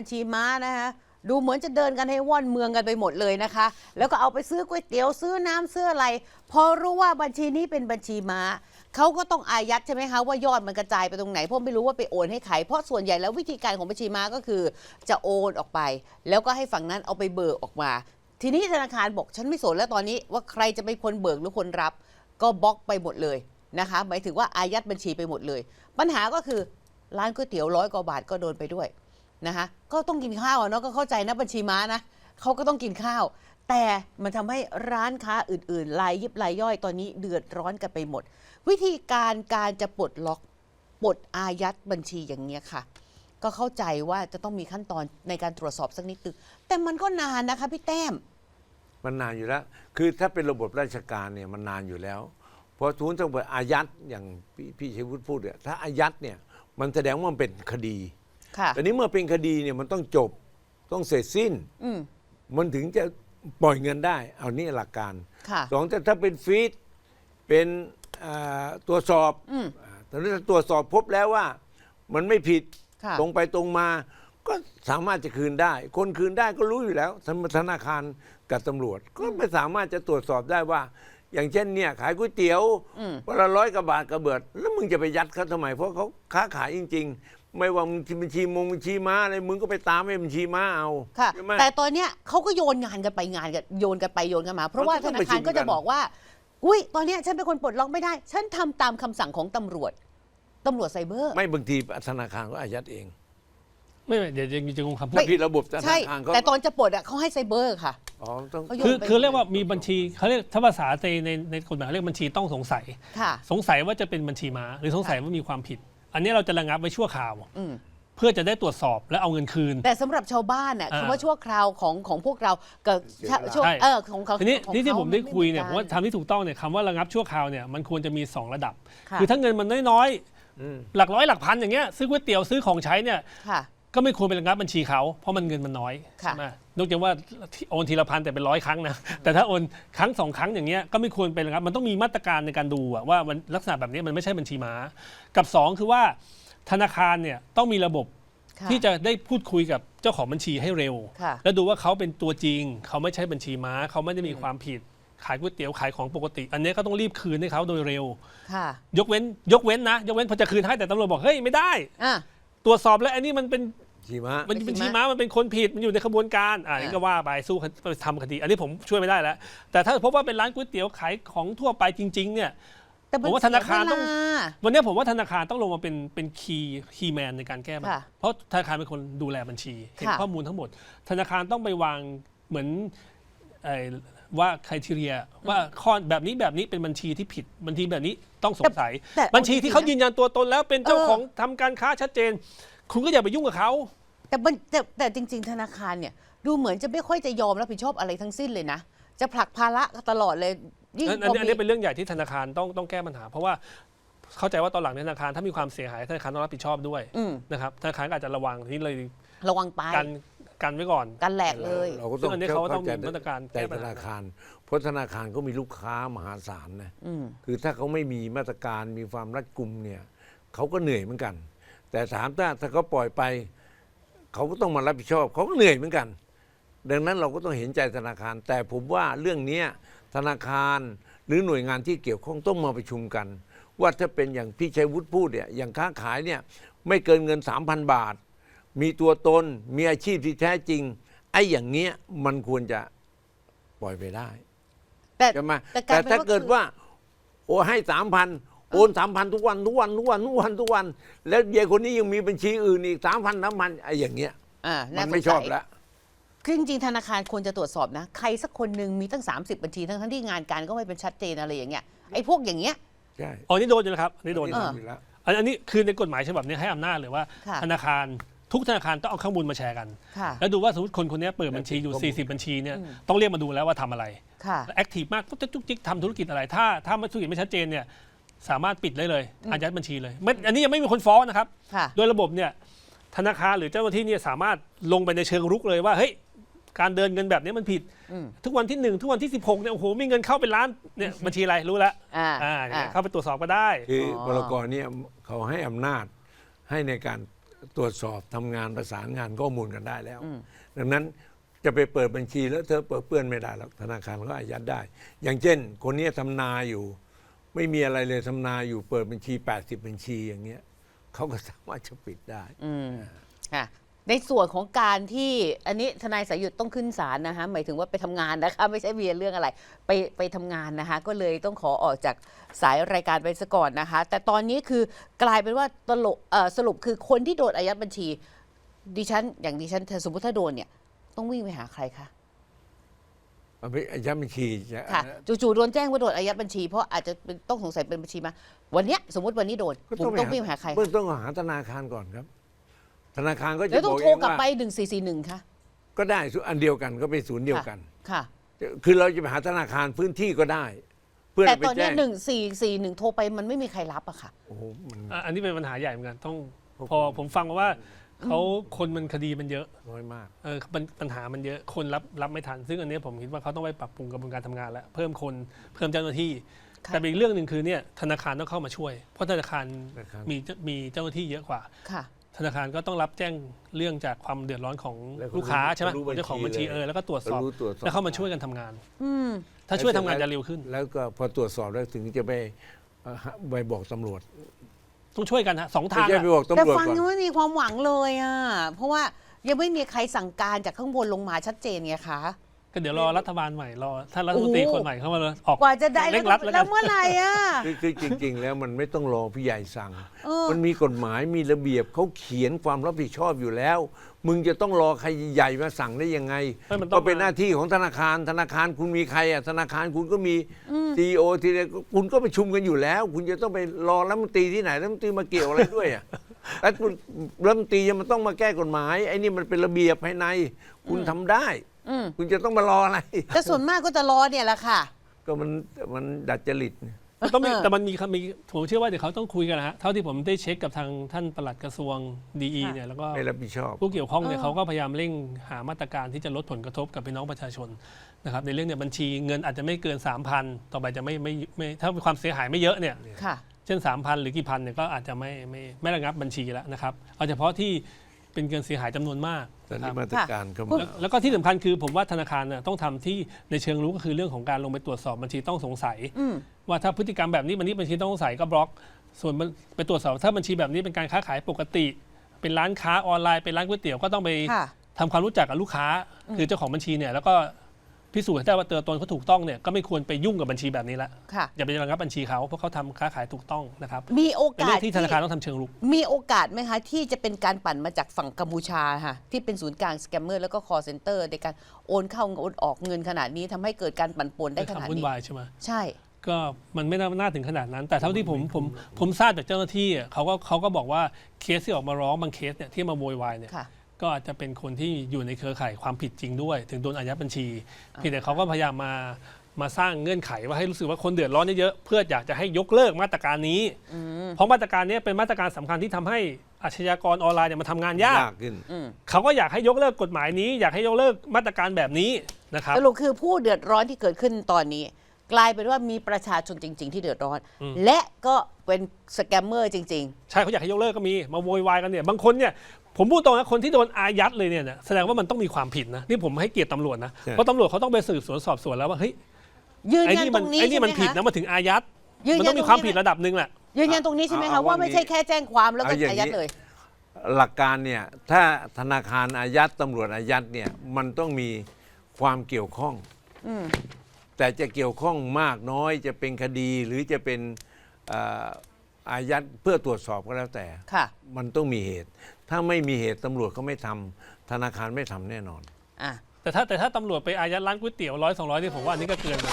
บัญชีม้านะคะดูเหมือนจะเดินกันให้ว่อนเมืองกันไปหมดเลยนะคะ แล้วก็เอาไปซื้อก๋วยเตี๋ยวซื้อน้ำซื้ออะไร พอรู้ว่าบัญชีนี้เป็นบัญชีม้าเขาก็ต้องอายัดใช่ไหมคะว่ายอดมันกระจายไปตรงไหนเพราะไม่รู้ว่าไปโอนให้ใครเพราะส่วนใหญ่แล้ววิธีการของบัญชีม้าก็คือ จะโอนออกไป แล้วก็ให้ฝั่งนั้นเอาไปเบิกออกมา ทีนี้ธนาคารบอกฉันไม่สนแล้วตอนนี้ว่าใครจะเป็นคนเบิกหรือคนรับ ก็บล็อกไปหมดเลยนะคะหมายถึงว่าอายัดบัญชีไปหมดเลย ปัญหาก็คือร้านก๋วยเตี๋ยวร้อยกว่าบาทก็โดนไปด้วย นะคะก็ต้องกินข้าวเนาะก็เข้าใจนะบัญชีม้านะเขาก็ต้องกินข้าว แต่มันทำให้ร้านค้าอื่นๆรายยิบรายย่อยตอนนี้เดือดร้อนกันไปหมด วิธีการการจะปลดล็อกปลดอายัดบัญชีอย่างเงี้ยค่ะ ก็เข้าใจว่าจะต้องมีขั้นตอนในการตรวจสอบสักนิดนึงแต่มันก็นานนะคะพี่แต้ม มันนานอยู่แล้ว คือถ้าเป็นระบบราชการเนี่ยมันนานอยู่แล้วพราะทุนต้องเปิดอายัดอย่างพี่พี่ชัยวุฒิพูดเนี่ยถ้าอายัดเนี่ยมันแสดงว่ามันเป็นคดี ค่ะแต่นี้เมื่อเป็นคดีเนี่ยมันต้องจบต้องเสร็จสิ้น อืม มันถึงจะปล่อยเงินได้ เอานี่หลักการค่ะสองแต่ถ้าเป็นฟีดเป็นอ่าตรวจสอบอืมอ่าแต่ถ้าตรวจสอบพบแล้วว่า มันไม่ผิดค่ะ ตรงไปตรงมา ก็สามารถจะคืนได้ คนคืนได้ก็รู้อยู่แล้วธนาคารกับตำรวจ ก็ไม่สามารถจะตรวจสอบได้ว่า อย่างเช่นเนี่ยขายก๋วยเตี๋ยวอืม วันละร้อยกว่าบาทกระเบิด แล้วมึงจะไปยัดเขาทำไม เพราะเขาค้าขายจริง ๆ ไม่ว่ามึงบัญชีมงบัญชีม้าอะไรมึงก็ไปตามให้บัญชีม้าเอาค่ะ ใช่ไหม แต่ตอนเนี้ยเขาก็โยนงานกันไปงานกันโยนกันไปโยนกันมา เพราะว่ามันก็ธต้องนาคารประชุมก็จะกันบอกว่า อุ้ยตอนเนี้ยฉันเป็นคนปลดล็อกไม่ได้ ฉันทำตามคำสั่งของตำรวจตำรวจไซเบอร์ ไม่บางทีธนาคารก็อายัดเองไม่ไม่เดี๋ยวจะจะงงคำพูไม่ดผิดระบบธใช่ นาคารเขาแต่ตอนจะปลดอะเขาให้ไซเบอร์ค่ะ อ๋อต้อง เขาโยนคือไปคือเรียกว่ามีบัญชีเขาเรียกถ้าภาษาในในในกฎหมายเรียกบัญชีต้องสงสัย ค่ะ สงสัยว่าจะเป็นบัญชีม้าหรือสงสัยว่ามีความผิด อันนี้เราจะระงับไว้ชั่วคราว อืม เพื่อจะได้ตรวจสอบและเอาเงินคืน แต่สำหรับชาวบ้านน่ะอ่า คำว่าชั่วคราวของของพวกเราเกิดเสียเวลาช่วงใช่เออของเขาทีนี้ของนี่ที่เขาผมได้คุยเนี่ยนผมว่าทำที่ถูกต้องเนี่ยคำว่าระงับชั่วคราวเนี่ยมันควรจะมี 2 ระดับ ค่ะคือถ้าเงินมันน้อยอืมๆหลักร้อยหลักพันอย่างเงี้ยซื้อก๋วยเตี๋ยวซื้อของใช้เนี่ยค่ะ ก็ไม่ควรไประงับบัญชีเขาเพราะมันเงินมันน้อยค่ะ ใช่ไหมนอกจากว่าโอนทีละพันแต่เป็นร้อยครั้งนะแต่ถ้าโอนครั้งสองครั้งอย่างเงี้ยก็ไม่ควรไประงับมันต้องมีมาตรการในการดูอะว่ามันลักษณะแบบนี้มันไม่ใช่บัญชีม้า กับสองคือว่าธนาคารเนี่ยต้องมีระบบ ค่ะที่จะได้พูดคุยกับเจ้าของบัญชีให้เร็ว ค่ะแล้วดูว่าเขาเป็นตัวจริง เขาไม่ใช่บัญชีม้า เขาไม่ได้มีความผิด ขายก๋วยเตี๋ยวขายของปกติ อันนี้ก็ต้องรีบคืนให้เขาโดยเร็ว ค่ะยกเว้น ยกเว้นนะ ยกเว้นพอจะคืนให้แต่ตำรวจบอกเฮ้ยไม่ได้ อะ ตรวจสอบแล้วอันนี้มันเป็นชีม้ามันบับัญญชีชีม้าม้ามันเป็นคนผิดมันอยู่ในขบวนการอ่าอ่านี่ก็ว่าไปสู้คดีไปทำคดี อันนี้ผมช่วยไม่ได้แล้ว แต่ถ้าพบว่าเป็นร้านก๋วยเตี๋ยวขายของทั่วไปจริง ๆ เนี่ยแต่มันผมว่าธนาคารต้องเสียเวลวันนี้ผมว่าธนาคารต้องลงมาเป็นเป็นคีย์คีย์แมนในการแก้ปัญค่ะหาเพราะธนาคารเป็นคนดูแลบัญชีเห็นค่ะข้อมูลทั้งหมด ธนาคารต้องไปวางเหมือนไอ้ ว่าคุณทีเรียว่าข้อแบบนี้แบบนี้เป็นบัญชีที่ผิดบัญชีแบบนี้ต้องสงสัย แต่บัญชีที่เขายืนยันตัวตนแล้วเป็นเจ้าเออของทำการค้าชัดเจน คุณก็อย่าไปยุ่งกับเขาแต่บัญแต่แต่จริง ๆ ธนาคารเนี่ยดูเหมือนจะไม่ค่อยจะยอมรับผิดชอบอะไรทั้งสิ้นเลยนะ จะผลักภาระตลอดเลยยิ่งอันพอันนี้อันนี้มี เป็นเรื่องใหญ่ที่ธนาคารต้องต้องแก้ปัญหา เพราะว่าเข้าใจว่าตอนหลังธนาคารถ้ามีความเสียหายธนาคารต้องรับผิดชอบด้วยอืม นะครับธนาคารก็อาจจะระวังที่เลยระวังไปกัน กันไว้ก่อน กันแหลกเลยเราก็ซึ่ต้องงอันนี้เขาก็ต้องมีมาตรการใจแก้ปัญธหานาคาร เพราะธนาคารก็มีลูกค้ามหาศาลนะ อืม คือถ้าเขาไม่มีมาตรการมีความรัดกุมเนี่ยเขาก็เหนื่อยเหมือนกัน แต่ถามถ้าถ้าเขาปล่อยไป เขาก็ต้องมารับผิดชอบเขาก็เหนื่อยเหมือนกัน ดังนั้นเราก็ต้องเห็นใจธนาคาร แต่ผมว่าเรื่องเนี้ยธนาคารหรือหน่วยงานที่เกี่ยวข้องต้องมาประชุมกัน ว่าถ้าเป็นอย่างพี่ชัยวุฒิพูดเนี่ยอย่างค้าขายเนี่ยไม่เกินเงิน 3,000 บาท มีตัวตน มีอาชีพที่แท้จริง ไอ้อย่างเงี้ยมันควรจะปล่อยไปได้แต่ใช่ไหมแต่กลาแต่ยเป็นถ้าว่าเกิดคือว่า โอ้ให้สามพันโอนสามพันทุกวันทุกวันทุกวันทุกวันทุกวัน แล้วยายคนนี้ยังมีบัญชีอื่นอีกสามพันสามพันไอ้อย่างเงี้ยอ่ามัน่านสไม่งชสัอบยแล้ว คือจริงๆธนาคารควรจะตรวจสอบนะ ใครสักคนหนึ่งมีตั้ง 30 บัญชีทั้งทั้งๆที่งานการก็ไม่เป็นชัดเจนอะไรอย่างเงี้ยไอ้พวกอย่างเงี้ย ใช่อ๋อนี่โดนอยู่แล้วครับอันนี่โดนอัอยู่อยู่แล้ว อันอันนี้คือในกฎหมายฉบับนี้ให้อำนาจเลยว่า ค่ะ ธนาคาร ทุกธนาคารต้องเอาข้อมูลมาแชร์กัน ค่ะแล้วดูว่าสมมติคนคนนี้เปิดบัญชีอยู่40 บัญชีเนี่ยต้องเรียกมาดูแล้วว่าทำอะไรค่ะ แอคทีฟมากปุ๊บจุกจิกทำธุรกิจอะไรถ้าถ้าธุรกิจไม่ชัดเจนเนี่ยสามารถปิดได้เลยอายัดบัญชีเลยไม่อันนี้ยังไม่มีคนฟ้องนะครับ ค่ะ โดยระบบเนี่ยธนาคารหรือเจ้าหน้าที่เนี่ยสามารถลงไปในเชิงรุกเลยว่าเฮ้ยการเดินเงินแบบนี้มันผิด อืม ทุกวันที่หนึ่งทุกวันที่ 16เนี่ยโอ้โหมีเงินเข้าเป็นล้านเนี่ยบัญชีอะไรรู้แล้วอ่าอ่าเนี่ยอ่า เข้าไปตรวจสอบก็ได้ คืออพลกรเนี่ยเขาให้อำนาจให้ในการ ตรวจสอบทำงานประสานงานข้อมูลกันได้แล้วอืมดังนั้นจะไปเปิดบัญชีแล้วเธอเปิดเปื้อนไม่ได้หรอกธนาคารก็อายัดได้ อย่างเช่น คนนี้ทำนาอยู่ ไม่มีอะไรเลยทำนาอยู่เปิดบัญชี 80 บัญชีอย่างเงี้ยเขาก็สามารถจะปิดได้ อืมค่ะ ในส่วนของการที่อันนี้ทนายสายหยุดต้องขึ้นศาลนะคะหมายถึงว่าไปทำงานนะคะ ไม่ใช่เวียนเรื่องอะไร ไปไปทำงานนะคะ ก็เลยต้องขอออกจากสายรายการไปซะก่อนนะคะ แต่ตอนนี้คือกลายเป็นว่าตลกเอ่อสรุปคือคนที่โดนอายัดบัญชี ดิฉัน อย่างดิฉันสมมติถ้าโดนเนี่ย ต้องวิ่งไปหาใครคะเอาไปอายัดบัญชีจะค่ะจู่ๆโดนแจ้งว่าโดนอายัดบัญชีเพราะอาจจะเป็นต้องสงสัยเป็นบัญชีมา วันเนี้ยสมมติวันนี้โดนก็ผมต้องวิ่งไปหาใครเบื้องต้นก็หาธนาคารก่อนครับ ธนาคารก็จะแล้วต้บอองกโทเอรงกลับว่าไปหนึ่งสี่สี่หนึ่งค่ะก็ได้อันเดียวกันก็เป็นศูนย์เดียวกัน ค่ะ คือเราจะไปหาธนาคารพื้นที่ก็ได้ เพื่อแต่ไปตอนแจ้เนี้งหนึ่งสี่สี่หนึ่งโทรไปมันไม่มีใครรับอะค่ะ โอ้โหมัน อะอันนี้เป็นปัญหาใหญ่เหมือนกันต้องผมพอผมฟังมาว่าเขาคนมันคดีมันเยอะน้อยมาก เออปัญปัญหามันเยอะคนรับรับไม่ทัน ซึ่งอันเนี้ยผมคิดว่าเขาต้องไปปรับปรุงกระบวนการทำงานแล้วเพิ่มคนเพิ่มเจ้าหน้าที่ ค่ะ แต่อีกเรื่องหนึ่งคือเนี่ยธนาคารต้องเข้ามาช่วย เพราะธนาคารนะครับมีมีเจ้าหน้าที่เยอะกว่า ค่ะ ธนาคารก็ต้องรับแจ้งเรื่องจากความเดือดร้อนของแล้วก็ลูกค้าใช่ไหมรู้บัญชีเจ้าของบัญชีเลยเออแล้วก็ตรวจสอบ รู้ตรวจสอบ แล้วเข้ามาช่วยกันทำงาน อืม ถ้าช่วยทำงานจะเร็วขึ้น แล้วก็พอตรวจสอบแล้วถึงจะไปเอ่อไปบอกตำรวจต้องช่วยกันฮะสองไม่ทางใช่อะ ไปบอกแต่ตำรวจฟังก่อน ยังไม่มีความหวังเลยอะเพราะว่ายังไม่มีใครสั่งการจากข้างบนลงมาชัดเจนไงคะ ก็เดี๋ยวรอรัฐบาลใหม่รอท่านรัฐมนตรีโอ้โหคนใหม่เข้ามาเลยออกกว่าจะได้เร่งรัดแล้วกันแล้วเมื่อไหร่อะคือคือจริง ๆ แล้วมันไม่ต้องรอพี่ใหญ่สั่ง เออ มันมีกฎหมายมีระเบียบเขาเขียนความรับผิดชอบอยู่แล้ว มึงจะต้องรอใครใหญ่มาสั่งได้ยังไงไม่มันต้อง ก็เป็นหน้าที่ของธนาคาร ธนาคารคุณมีใครอะธนาคารคุณก็มีซีโอทีเดียวคุณก็ประชุมกันอยู่แล้ว คุณจะต้องไปรอรัฐมนตรีที่ไหนรัฐมนตรีมาเกี่ยวอะไรด้วยอะ แล้วคุณรัฐมนตรียังมันต้องมาแก้กฎหมายไอ้นี่มันเป็นระเบียบภายใน คุณทำได้ อืมคุณจะต้องมารออะไร แต่ส่วนมากก็จะรอเนี่ยแหละค่ะ ก็มันมันดัดจริตต้องมีเออแต่มันมีคำมีผมเชื่อว่าเดี๋ยวเขาต้องคุยกันนะฮะเท่าที่ผมได้เช็คกับทางท่านปลัดกระทรวงดีเนี่ยแล้วก็ไม่รับผิดชอบ ผู้เกี่ยวข้องเนี่ยเออเขาก็พยายามเร่งหามาตรการที่จะลดผลกระทบกับพี่น้องประชาชนนะครับในเรื่องเนี่ยบัญชีเงินอาจจะไม่เกิน 3,000 ต่อไปจะไม่ไม่ไม่ถ้าความเสียหายไม่เยอะเนี่ย ค่ะ เช่น 3,000 หรือกี่พันเนี่ยก็อาจจะไม่ไม่ไม่ระงับบัญชีแล้วนะครับ เอาเฉพาะที่ เป็นเงินเสียหายจำนวนมากตอนนะคนี้รับ มาตรการเขาค่ะมา แล้วแล้วก็ที่สำคัญคือผมว่าธนาคารเนี่ยต้องทำที่ในเชิงรู้ก็คือเรื่องของการลงไปตรวจสอบบัญชีต้องสงสัย อืม ว่าถ้าพฤติกรรมแบบนี้บัญชีบัญชีต้องสงสัยก็บล็อก ส่วนมันไปตรวจสอบถ้าบัญชีแบบนี้เป็นการค้าขายปกติ เป็นร้านค้าออนไลน์เป็นร้านก๋วยเตี๋ยวก็ต้องไปค่ะ ทำความรู้จักกับลูกค้า คือเจ้าของบัญชีเนี่ยแล้วก็ พิสูจน์ให้ได้ว่าตัวตนเขาถูกต้องเนี่ยก็ไม่ควรไปยุ่งกับบัญชีแบบนี้ละค่ะ อย่าไประงับบัญชีเขาเพราะเขาทำค้าขายถูกต้องนะครับมีโอเป็นกาเรื่สองที่ธนาคารต้องทำเชิงรุก มีโอกาสไหมคะ ที่จะเป็นการปั่นมาจากฝั่งกัมพูชาค่ะที่เป็นศูนย์กลางสแกมเมอร์แล้วก็คอร์เซนเตอร์ในการโอนเข้าโอนออกเงินขนาดนี้ทำให้เกิดการปั่นป่วนได้ขนาดทำวุ่นนี้ วายใช่ไหม ใช่ ก็มันไม่น่าน่าถึงขนาดนั้น แต่เท่าที่ผมผมผมทราบจากเจ้าหน้าที่อะเขาก็เขาก็บอกว่าเคสที่ออกมาร้องบางเคสเนี่ยที่มาโวยวายเนี่ยค่ะ ก็อาจจะเป็นคนที่อยู่ในเครือข่ายความผิดจริงด้วย ถึงโดนอายัดบัญชีเพียงแต่เขาก็พยายามมามาสร้างเงื่อนไขว่าให้รู้สึกว่าคนเดือดร้อนเยอะๆเพื่ออยากจะให้ยกเลิกมาตรการนี้ เพราะมาตรการนี้เป็นมาตรการสำคัญที่ทำให้อาชญากรออนไลน์เนี่ยมาทำงานยากยากขึ้นอืมเขาก็อยากให้ยกเลิกกฎหมายนี้ อยากให้ยกเลิกมาตรการแบบนี้นะครับ สรุปคือผู้เดือดร้อนที่เกิดขึ้นตอนนี้ กลายเป็นว่ามีประชาชนจริง ๆ ที่เดือดร้อน อืม และก็เป็นสแกมเมอร์จริงใช่เขาอยากให้ยกเลิกก็มีมาโวยวายกันเนี่ยบางคนเนี่ย ผมพูดตรงนะคนที่โดนอายัดเลยเนี่ยนะแสดงว่ามันต้องมีความผิดนะนี่ผมให้เกียรติตำรวจนะใช่เพราะตำรวจเขาต้องไปสืบสวนสอบสวนแล้วว่าเฮ้ยๆยืนไอ้ยันนี่ตมัรงนี้ไอ้นี่ใช่ไหมัมนผิดคะ นะมาถึงอายัดยืนมันยัต้นองมีตรงความนี้ ผิดระดับหนึ่งแหละ ยืนยันตรงนี้ใช่ไหมเอาคะเอาว่าไม่ใช่อย่างนี้แค่แจ้งความแล้วก็เอาอย่างนี้ อายัดเลย หลักการเนี่ยถ้าธนาคารอายัดตำรวจอายัดเนี่ยมันต้องมีความเกี่ยวข้อง อืม แต่จะเกี่ยวข้องมากน้อยจะเป็นคดีหรือจะเป็นเอ่อ อายัดเพื่อตรวจสอบก็แล้วแต่ ค่ะ มันต้องมีเหตุ ถ้าไม่มีเหตุตำรวจเขาไม่ทำธนาคารไม่ทำแน่นอน อะ แต่ถ้าแต่ถ้าตำรวจไปอายัดร้านก๋วยเตี๋ยวร้อยสองร้อยนี่ผมว่าอันนี้ก็เกินไป